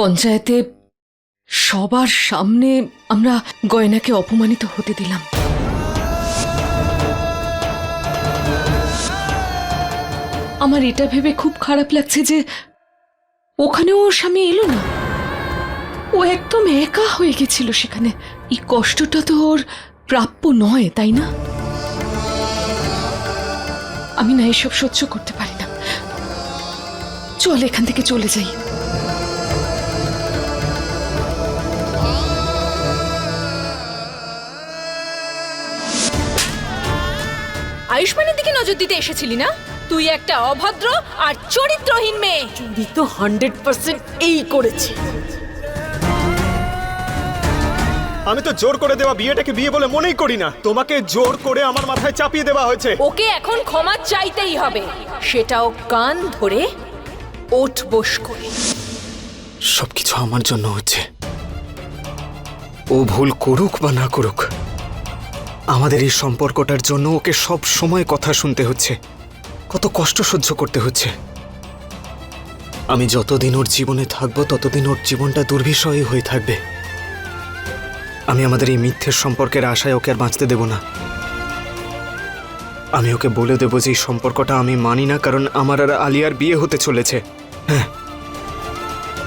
পঞ্চায়েতে সবার সামনে আমরা গয়নাকে অপমানিত হতে দিলাম। আমার এটা ভেবে খুব খারাপ লাগছে যে ওখানেও ওর স্বামী এলো না। ও একদম একা হয়ে গেছিল সেখানে। এই কষ্টটা তো ওর প্রাপ্য নয়, তাই না? আমি না এসব সহ্য করতে পারি না। চল এখান থেকে চলে যাই। আয়ুষ্মানের দিকে নজর দিতে এসেছিলি না? তুই একটা অভদ্র আর চরিত্রহীন মেয়ে। চুরি তো হান্ড্রেড পার্সেন্ট এই করেছে। আমি তো জোর করে দেওয়া বিয়েটাকে বিয়ে বলে মনেই করি না। তোমাকে জোর করে আমার মাথায় চাপিয়ে দেওয়া হয়েছে। ওকে এখন ক্ষমা চাইতেই হবে। সেটাও কান ধরে ওঠ বস করে। সবকিছু আমার জন্য হচ্ছে ও ভুল করুক বা না করুক আমাদের এই সম্পর্কটার জন্য ওকে সব সময় কথা শুনতে হচ্ছে। কত কষ্ট সহ্য করতে হচ্ছে। আমি যতদিন ওর জীবনে থাকব, ততদিন ওর জীবনটা দুর্বিষয়ই হয়ে থাকবে। আমি আমাদের এই মিথ্যের সম্পর্কের আশায় ওকে আর বাঁচতে দেব না। আমি ওকে বলে দেবো যে এই সম্পর্কটা আমি মানি না, কারণ আমার আর আলিয়ার বিয়ে হতে চলেছে। হ্যাঁ।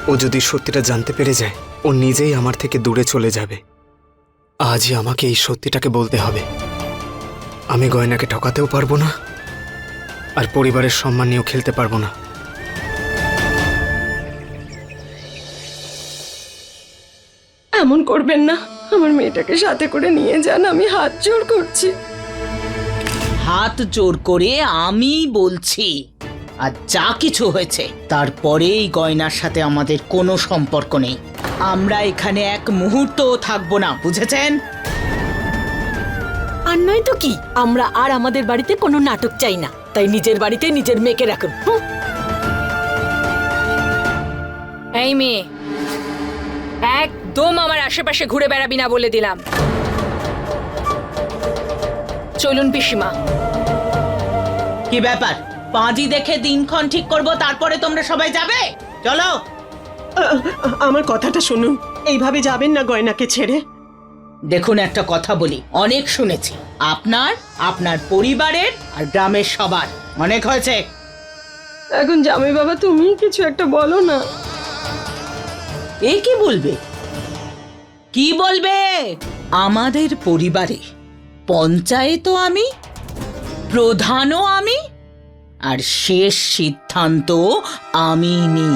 ও যদি সত্যিটা জানতে পেরে যায়, ও নিজেই আমার থেকে দূরে চলে যাবে। আজই আমাকে এই সত্যিটাকে বলতে হবে। আমি গয়নাকে ঠকাতেও পারব না আর পরিবারের সম্মান নিয়েও খেলতে পারব না। এমন করবেন না আমার মেয়েটাকে সাথে করে নিয়ে যান আমি হাত জোর করছি। হাত জোর করে আমি বলছি আর যা কিছু হয়েছে তারপরে এই গয়নার সাথে আমাদের কোনো সম্পর্ক নেই। আমরা এখানে এক মুহূর্তও থাকব না বুঝেছেন? আর নয় তো কি আমরা আর আমাদের বাড়িতে কোনো নাটক চাই না। তাই নিজের বাড়িতে নিজের মেয়েকে রাখুন এই মেয়ে একদম আমার আশেপাশে ঘুরে বেড়াবি না বলে দিলাম। চলুন পিসিমা। কি ব্যাপার? পাঁজি দেখে দিনক্ষণ ঠিক করব তারপরে তোমরা সবাই যাবে? চলো। আমার কথাটা শুনুন। এইভাবে যাবেন না গয়নাকে ছেড়ে? দেখুন একটা কথা বলি। অনেক শুনেছি। আপনার আপনার পরিবারের আর গ্রামের সবার। অনেক হয়েছে। এখন জামাই বাবা তুমি কিছু একটা বলো না। এ কি বলবে? কি বলবে? আমাদের পরিবারে পঞ্চায়েতও আমি প্রধানও আমি আর শেষ সিদ্ধান্ত আমি নিই।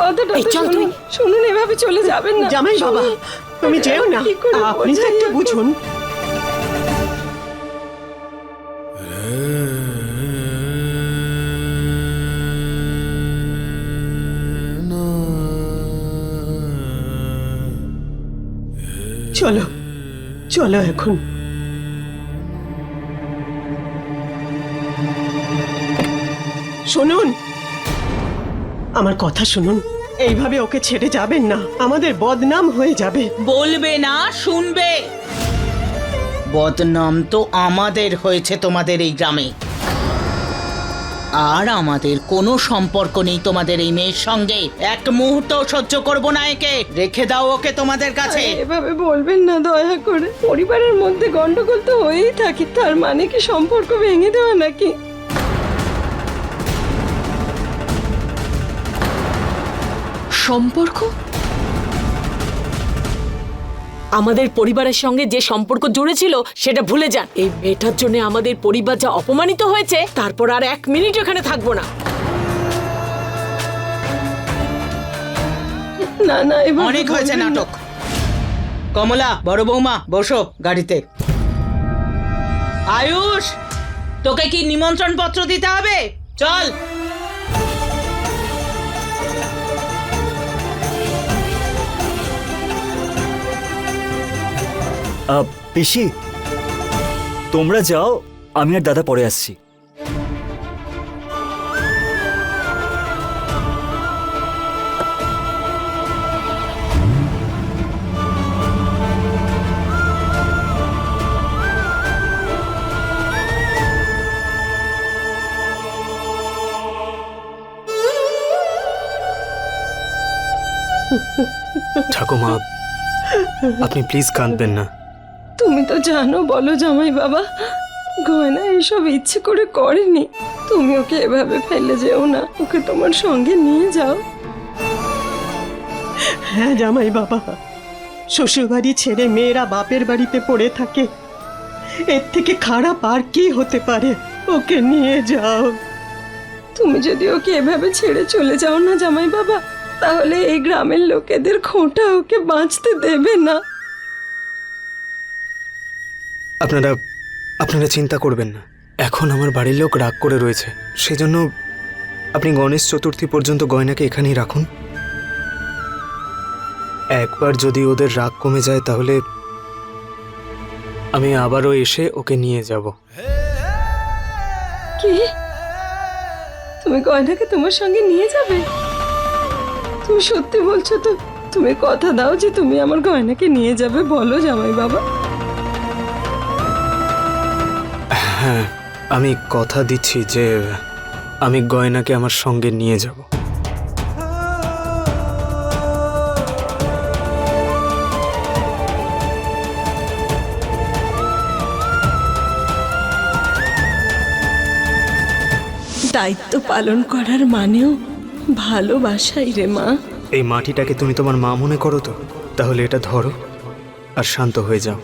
কথাটা এই, তো চল শুনুন তুই। শুনুন এভাবে চলে যাবেন না জামাই বাবা শুনুন। তুমি যেও না কি করে আপনি তো বোঝাই একটা এখন? বুঝুন চলো চলো এখন শুনুন আমার কথা শুনুন। এইভাবে ওকে ছেড়ে যাবেন না। আমাদের বদনাম হয়ে যাবে। বলবে না শুনবে। বদনাম তো আমাদের হয়েছে তোমাদের এই গ্রামে। আর আমাদের কোনো সম্পর্ক নেই তোমাদের এই মেয়ের সঙ্গে। এক মুহূর্ত সহ্য করব না একে। রেখে দাও ওকে তোমাদের কাছে। এভাবে বলবেন না দয়া করে। পরিবারের মধ্যে গন্ডগোল তো হয়েই থাকে। তার মানে কি সম্পর্ক ভেঙে দেওয়া নাকি? সম্পর্ক? আমাদের পরিবারের সঙ্গে যে সম্পর্ক জুড়েছিল সেটা ভুলে যান। এই মেয়েটার জন্য আমাদের পরিবার যা অপমানিত হয়েছে তারপর আর এক মিনিট এখানে থাকব না। না না এভাবে অনেক হয়েছে নাটক। কমলা বড় বৌমা বসো গাড়িতে। আয়ুষ তোকে কি নিমন্ত্রণ পত্র দিতে হবে? চল। পিসি তোমরা যাও আমি আর দাদা পরে আসছি। ঠাকুমা আপনি প্লিজ কাঁদবেন না। তুমি তো জানো বলো জামাই বাবা গয়না এসব ইচ্ছে করে করেনি। তুমি ওকে এভাবে ফেলে যেও না ওকে তোমার সঙ্গে নিয়ে যাও। হ্যাঁ জামাই বাবা শ্বশুরবাড়ি ছেড়ে মেয়েরা বাপের বাড়িতে পড়ে থাকে। এর থেকে খারাপ আর কি হতে পারে? ওকে নিয়ে যাও। তুমি যদি ওকে এভাবে ছেড়ে চলে যাও না জামাই বাবা তাহলে এই গ্রামের লোকেদের খোঁটা ওকে বাঁচতে দেবে না। আপনারা আপনারা চিন্তা করবেন না। এখন আমার বাড়ির লোক রাগ করে রয়েছে। সেজন্য আপনি গণেশ চতুর্থী পর্যন্ত গয়নাকে এখানেই রাখুন। একবার যদি ওদের রাগ কমে যায় তাহলে আমি আবারও এসে ওকে নিয়ে যাব। কি? তুমি গয়নাকে তোমার সঙ্গে নিয়ে যাবে? তুমি সত্যি বলছো তো, তুমি কথা দাও যে তুমি আমার গয়নাকে নিয়ে যাবে, বলো জামাই বাবা হ্যাঁ আমি কথা দিচ্ছি যে আমি গয়নাকে আমার সঙ্গে নিয়ে যাব। দায়িত্ব পালন করার মানেও ভালোবাসাই রে মা। এই মাটিটাকে তুমি তোমার মা মনে করো তো? তাহলে এটা ধরো আর শান্ত হয়ে যাও।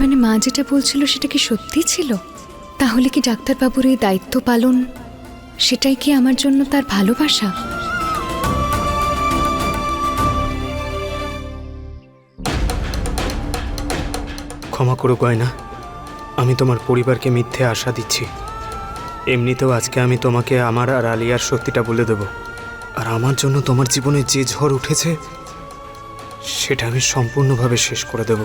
মানে মা যেটা বলছিল সেটা কি সত্যি ছিল? তাহলে কি ডাক্তারবাবুর এই দায়িত্ব পালন, সেটাই কি আমার জন্য তার ভালোবাসা? ক্ষমা করো গয়না, আমি তোমার পরিবারকে মিথ্যে আশা দিচ্ছি। এমনিতেও আজকে আমি তোমাকে আমার আর আলিয়ার সত্যিটা বলে দেব। আর আমার জন্য তোমার জীবনে যে ঝড় উঠেছে, সেটা আমি সম্পূর্ণভাবে শেষ করে দেব।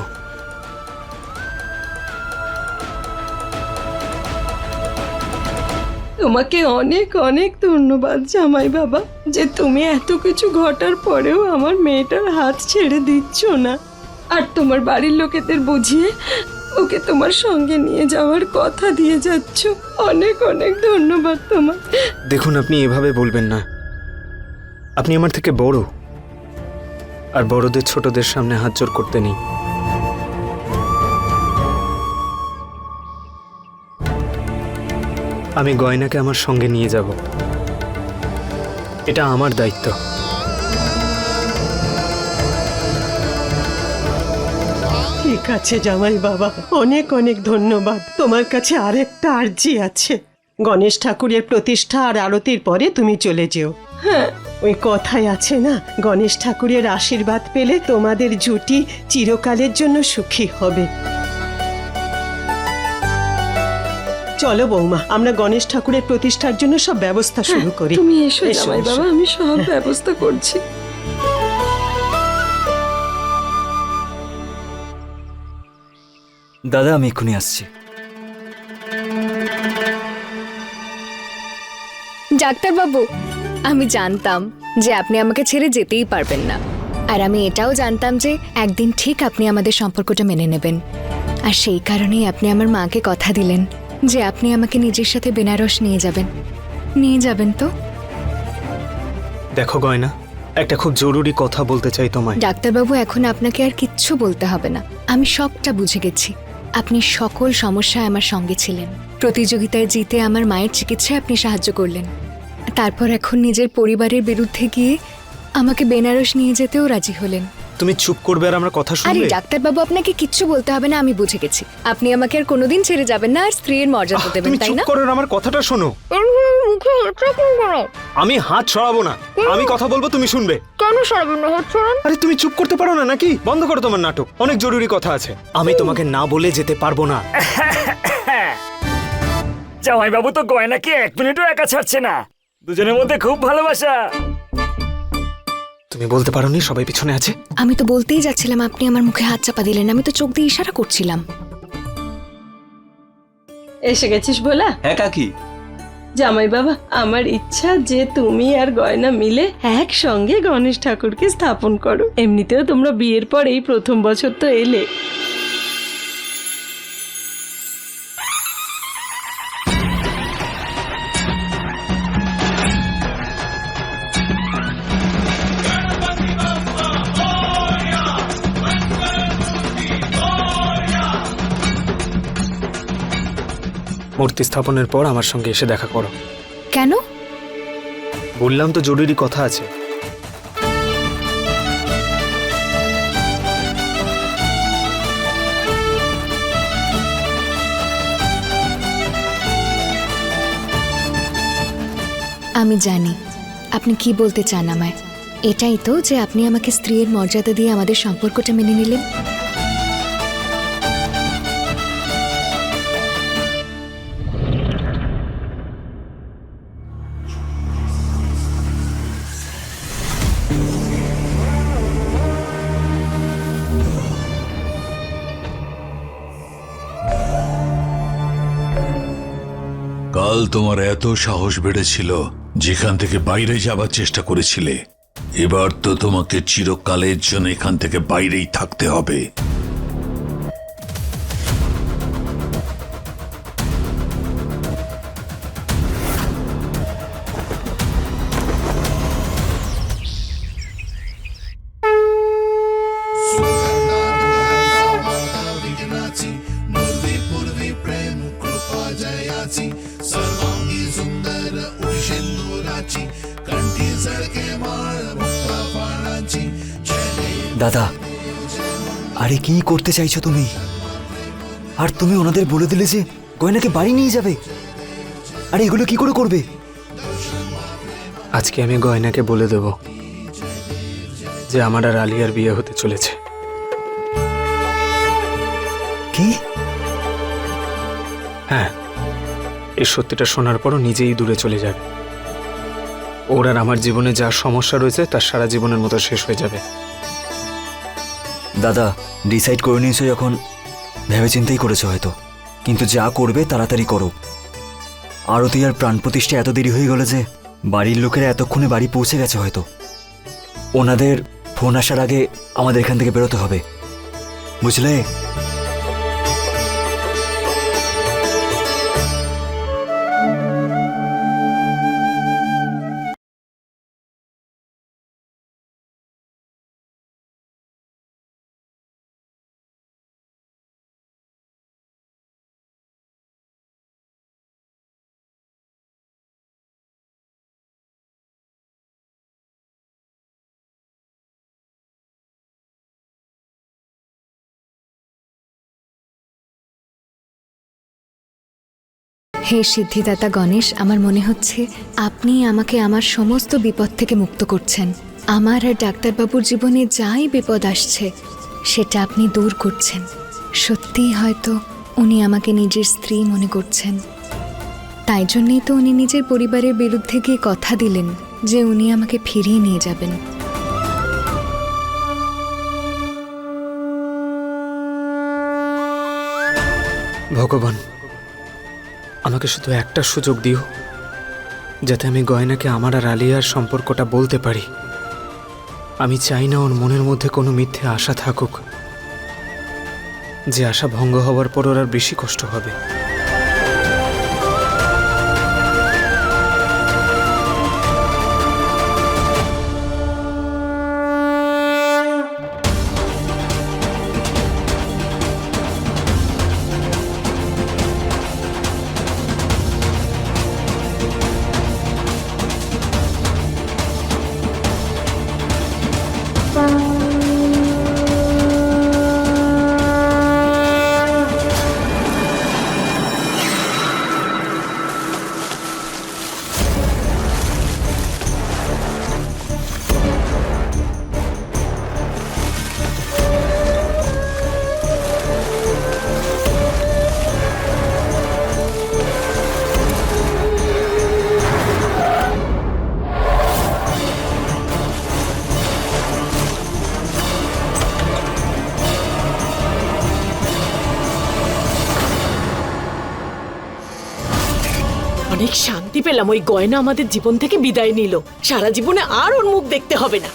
তোমাকে অনেক অনেক ধন্যবাদ জামাই বাবা, যে তুমি এত কিছু ঘটার পরেও আমার মেয়েটার হাত ছেড়ে দিচ্ছ না। আর তোমার বাড়ির লোকেদের বুঝিয়ে ওকে তোমার সঙ্গে নিয়ে যাওয়ার কথা দিয়ে যাচ্ছ। অনেক অনেক ধন্যবাদ তোমার। দেখুন, আপনি এভাবে বলবেন না। আপনি আমার থেকে বড়। আর বড়দের, ছোটদের সামনে হাত জোর করতে নেই। আমি গয়নাকে আমার সঙ্গে নিয়ে যাব। এটা আমার দায়িত্ব। ঠিক আছে জামাই বাবা অনেক অনেক ধন্যবাদ। তোমার কাছে আরেকটা আর্জি আছে। গণেশ ঠাকুরের প্রতিষ্ঠা আর আরতির পরে তুমি চলে যেও। হ্যাঁ। ওই কথাই আছে না? গণেশ ঠাকুরের আশীর্বাদ পেলে তোমাদের জুটি চিরকালের জন্য সুখী হবে। চলো বৌমা আমরা গণেশ ঠাকুরের প্রতিষ্ঠার জন্য সব ব্যবস্থা শুরু করি। তুমি এসো জামাই বাবা আমি সব ব্যবস্থা করছি। দাদা আমি এক্ষুনি আসছি। ডাক্তারবাবু আমি জানতাম যে আপনি আমাকে ছেড়ে যেতেই পারবেন না। আর আমি এটাও জানতাম যে একদিন ঠিক আপনি আমাদের সম্পর্কটা মেনে নেবেন। আর সেই কারণেই আপনি আমার মাকে কথা দিলেন। যে আপনি আমাকে নিজের সাথে বেনারস নিয়ে যাবেন। নিয়ে যাবেন তো? দেখো গয়না একটা খুব জরুরি কথা বলতে চাই তোমায়। ডাক্তারবাবু এখন আপনাকে আর কিচ্ছু বলতে হবে না। আমি সবটা বুঝে গেছি। আপনি সকল সমস্যায় আমার সঙ্গে ছিলেন। প্রতিযোগিতায় জিতে আমার মায়ের চিকিৎসায় আপনি সাহায্য করলেন। তারপর এখন নিজের পরিবারের বিরুদ্ধে গিয়ে আমাকে বেনারস নিয়ে যেতেও রাজি হলেন। তুমি চুপ করবে আর আমার কথা আরে শুনবে? ডাক্তারবাবু আপনাকে কিচ্ছু বলতে হবে না আমি বুঝে গেছি। আপনি আমাকে আর কোনোদিন ছেড়ে যাবেন না আর স্ত্রীর মর্যাদা আহ, দেবেন তুমি তাই চুপ না? করো আর আমার কথাটা শোনো। আমি হাত ছড়াবো না আমি কথা বলব তুমি শুনবে। কেন সরাবেন না হাত ছড়ান আরে তুমি চুপ করতে পারো না নাকি? বন্ধ করো তোমার নাটক অনেক জরুরি কথা আছে। আমি তোমাকে না বলে যেতে পারব না। জামাইবাবু তো গয়নাকে এক মিনিটও একা ছাড়ছে না। দুজনের মধ্যে খুব ভালোবাসা। তুমি বলতে পারোনি সবাই পিছনে আছে? আমি তো বলতেই যাচ্ছিলাম আপনি আমার মুখে হাত চাপা দিলেন আমি তো চোখ দিয়ে ইশারা করছিলাম। এসে গেছিস বলা? হ্যাঁ কাকি। জামাই বাবা আমার ইচ্ছা যে তুমি আর গয়না মিলে একসঙ্গে গণেশ ঠাকুরকে স্থাপন করো। এমনিতেও তোমরা বিয়ের পর এই প্রথম বছর তো এলে। মূর্তি স্থাপনের পর আমার সঙ্গে এসে দেখা করো। কেন? বললাম তো জরুরি কথা আছে। আমি জানি আপনি কি বলতে চান আমায়। এটাই তো যে আপনি আমাকে স্ত্রীর মর্যাদা দিয়ে আমাদের সম্পর্কটা মেনে নিলেন। কাল তোমার এত সাহস বেড়েছিল যেখান থেকে বাইরে যাবার চেষ্টা করেছিলে। এবার তো তোমাকে চিরকালের জন্য এখান থেকে বাইরেই থাকতে হবে। দাদা আরে কি করতে চাইছো তুমি? আর তুমি ওনাদের বলে দিলে যে গয়নাকে বাড়ি নিয়ে যাবে। আরে এগুলো কি করে করবে? আজকে আমি গয়নাকে বলে দেব যে আমার আর আলিয়ার বিয়ে হতে চলেছে। কি? হ্যাঁ এই সত্যিটা শোনার পরও নিজেই দূরে চলে যাবে। ওর আর আমার জীবনে যা সমস্যা রয়েছে তার সারা জীবনের মতো শেষ হয়ে যাবে। দাদা ডিসাইড করে নিয়েছো যখন। ভেবে চিন্তাই করেছ হয়তো। কিন্তু যা করবে, তাড়াতাড়ি করো। আরতি আর প্রাণ প্রতিষ্ঠা এত দেরি হয়ে গেল যে, বাড়ির লোকেরা এতক্ষণে বাড়ি পৌঁছে গেছে হয়তো। ওনাদের ফোন আসার আগে আমাদের এখান থেকে বেরোতে হবে। বুঝলে? হে সিদ্ধিদাতা গণেশ, আমার মনে হচ্ছে আপনি আমাকে আমার সমস্ত বিপদ থেকে মুক্ত করছেন। আমার আর ডাক্তারবাবুর জীবনে যাই বিপদ আসছে, সেটা আপনি দূর করছেন। সত্যিই হয়তো উনি আমাকে নিজের স্ত্রী মনে করছেন। তাই জন্যেই তো উনি নিজের পরিবারের বিরুদ্ধে গিয়ে কথা দিলেন যে উনি আমাকে ফিরিয়ে নিয়ে যাবেন। ভগবান আমাকে শুধু একটা সুযোগ দিও, যাতে আমি গয়নাকে আমার আর আলিয়ার সম্পর্কটা বলতে পারি। আমি চাই না ওর মনের মধ্যে কোনো মিথ্যে আশা থাকুক, যে আশা ভঙ্গ হওয়ার পর ওর আর বেশি কষ্ট হবে। পেলাম ওই গয়না আমাদের জীবন থেকে বিদায় নিল। সারা জীবনে আর ওর মুখ দেখতে হবে না।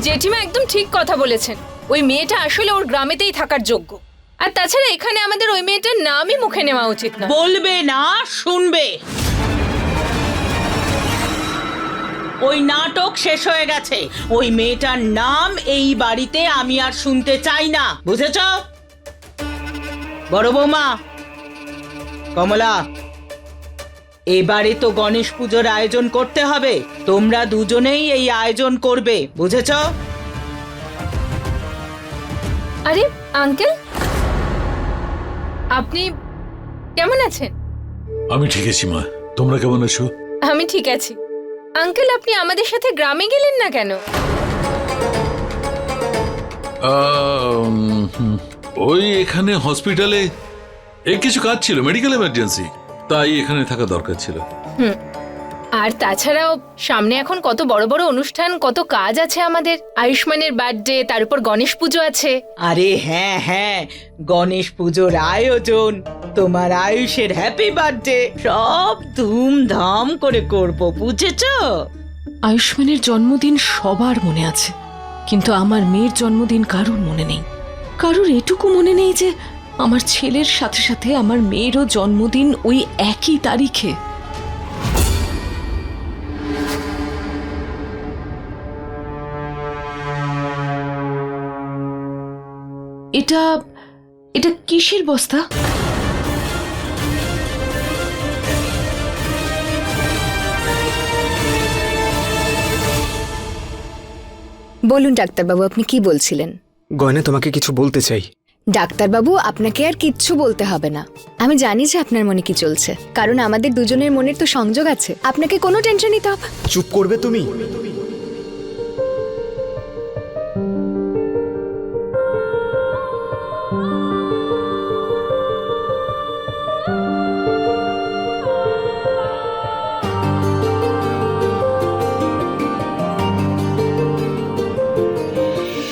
জেঠিমা একদম ঠিক কথা বলেছেন। ওই মেয়েটা আসলে ওর গ্রামেতেই থাকার যোগ্য। আর তাছাড়া এখানে আমাদের ওই মেয়েটার নামই মুখে নেওয়া উচিত না। বলবে না শুনবে। ওই নাটক শেষ হয়ে গেছে। ওই মেয়েটার নাম এই বাড়িতে আমি আর শুনতে চাই না। বুঝেছ? বড় বৌমা কমলা এবারে তো গণেশ পুজোর আয়োজন করতে হবে। তোমরা দুজনেই এই আয়োজন করবে বুঝেছ? আরে আঙ্কেল? আপনি কেমন আছেন? আমি ঠিক আছি মা। তোমরা কেমন আছো? আমি ঠিক আছি। আঙ্কেল আপনি আমাদের সাথে গ্রামে গেলেন না কেন? ওই এখানে হসপিটালে এই কিছু কাজ ছিল মেডিকেল এমার্জেন্সি। তাই এখানে থাকা দরকার ছিল। আর তাছাড়াও সামনে এখন কত বড় বড় অনুষ্ঠান কত কাজ আছে আমাদের। আয়ুষ্মানের বার্থডে তার উপর গণেশ পুজো আছে। আরে হ্যাঁ হ্যাঁ গণেশ পুজোর আয়োজন তোমার আয়ুষের হ্যাপি বার্থডে সব ধুমধাম করে করব বুঝেছ? আয়ুষ্মানের জন্মদিন সবার মনে আছে কিন্তু আমার মেয়ের জন্মদিন কারুর মনে নেই। কারুর এটুকু মনে নেই যে আমার ছেলের সাথে সাথে আমার মেয়েরও জন্মদিন ওই একই তারিখে। এটা এটা কিসের বস্তা? বলুন ডাক্তারবাবু আপনি কি বলছিলেন? গয়না তোমাকে কিছু বলতে চাই। ডাক্তারবাবু, আপনাকে আর কিচ্ছু বলতে হবে না। আমি জানি যে আপনার মনে কি চলছে, কারণ আমাদের দুজনের মনের তো সংযোগ আছে। আপনাকে কোনো টেনশন নিতে হবে চুপ করবে তুমি?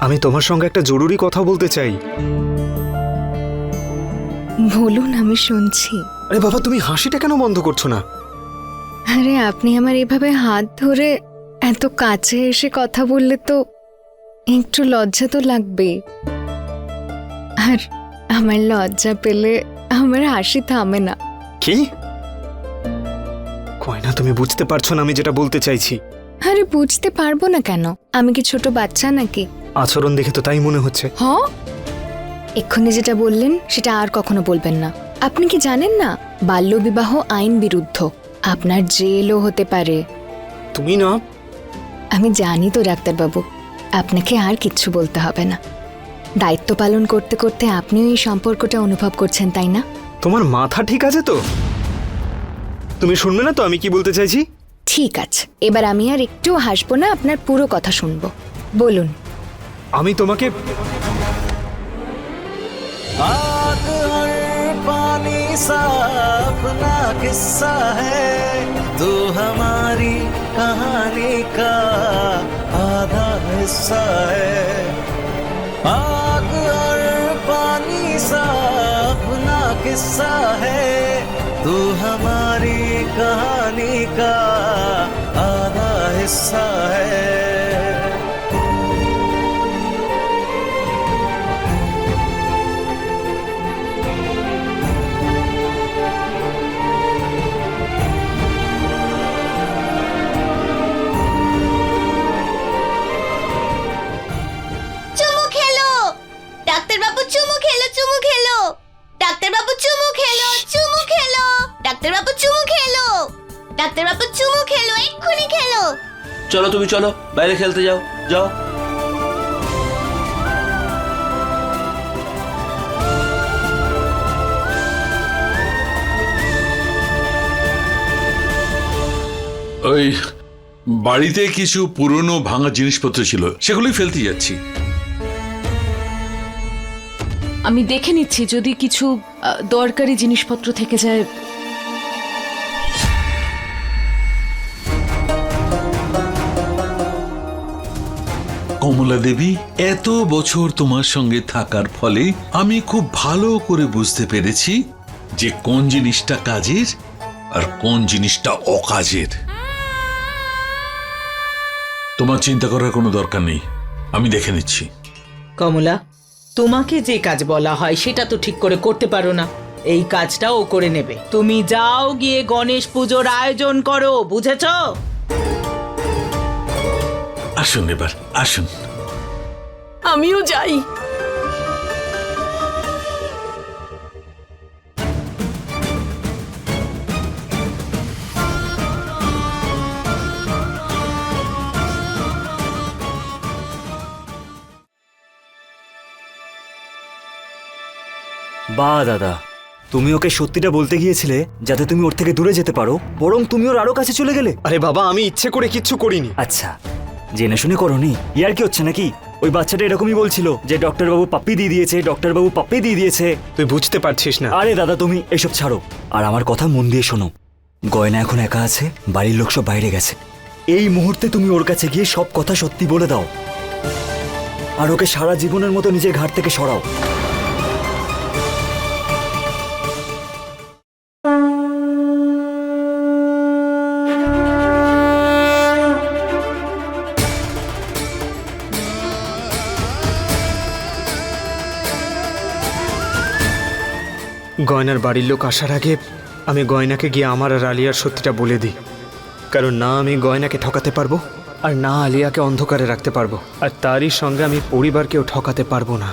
আমি তোমার সঙ্গে একটা জরুরি কথা বলতে চাই। বলুন আমি শুনছি। আরে বাবা তুমি হাসিটা কেন বন্ধ করছ না? আরে আপনি আমার এভাবে হাত ধরে এত কাছে এসে কথা বললে তো একটু লজ্জা তো লাগবে আর আমার লজ্জা পেলে আমার হাসি থামে না। কি? কয়না তুমি বুঝতে পারছ না আমি যেটা বলতে চাইছি? আরে বুঝতে পারব না কেন? আমি কি ছোট বাচ্চা নাকি? আচরণ দেখে তো তাই মনে হচ্ছে। হ? এক্ষুনি যেটা বললেন সেটা আর কখনো বলবেন না। আপনি কি জানেন না বাল্যবিবাহ আইন বিরুদ্ধ। আপনার জেলও হতে পারে। তুমি না? আমি জানি তো ডাক্তারবাবু। আপনাকে আর কিচ্ছু বলতে হবে না। দায়িত্ব পালন করতে করতে আপনিও এই সম্পর্কটা অনুভব করছেন তাই না? তোমার মাথা ঠিক আছে তো? তুমি শুনবে না তো আমি কি বলতে চাইছি? ঠিক আছে। এবার আমি আর একটু হাসবো না আপনার পুরো কথা শুনব। বলুন। আমি তোমাকে आग और पानी सा अपना किस्सा है तू हमारी कहानी का आधा हिस्सा है आग और पानी सा अपना किस्सा है तू हमारी कहानी का आधा हिस्सा है চলো তুমি চলো বাইরে খেলতে যাও যাও। ওই বাড়িতে কিছু পুরনো ভাঙা জিনিসপত্র ছিল সেগুলোই ফেলতে যাচ্ছি। আমি দেখে নিচ্ছি যদি কিছু আহ, দরকারি জিনিসপত্র থেকে যায় কমলা দেবী, এত বছর তোমার সঙ্গে থাকার ফলে আমি খুব ভালো করে বুঝতে পেরেছি যে কোন জিনিসটা কাজের আর কোন জিনিসটা অকাজের। তোমার চিন্তা করার কোনো দরকার নেই, আমি দেখে নিচ্ছি। কমলা, তোমাকে যে কাজ বলা হয় সেটা তো ঠিক করে করতে পারো না। এই কাজটা ও করে নেবে। তুমি যাও গিয়ে গণেশ পুজোর আয়োজন করো, বুঝেছ? আসুন এবার আসুন। আমিও যাই। বা দাদা তুমি ওকে সত্যিটা বলতে গিয়েছিলে যাতে তুমি ওর থেকে দূরে যেতে পারো বরং তুমি ওর আরও কাছে চলে গেলে? আরে বাবা আমি ইচ্ছে করে কিচ্ছু করিনি। আচ্ছা জেনে শুনে করনি ইয়ার কি হচ্ছে নাকি? ওই বাচ্চাটা এরকমই বলছিল যে ডক্টর বাবু পাপ্পি দিয়ে দিয়েছে ডক্টর বাবু পাপ্পি দিয়ে দিয়েছে। তুই বুঝতে পারছিস না। আরে দাদা তুমি এসব ছাড়ো। আর আমার কথা মন দিয়ে শোনো। গয়না এখন একা আছে বাড়ির লোক সব বাইরে গেছে। এই মুহূর্তে তুমি ওর কাছে গিয়ে সব কথা সত্যি বলে দাও। আর ওকে সারা জীবনের মতো নিজের ঘাট থেকে সরাও। গয়নার বাড়ির লোক আসার আগে আমি গয়নাকে গিয়ে আমার আর আলিয়ার সত্যিটা বলে দিই। কারণ না আমি গয়নাকে ঠকাতে পারব, আর না আলিয়াকে অন্ধকারে রাখতে পারব, আর তারই সঙ্গে আমি পরিবারকেও ঠকাতে পারব না।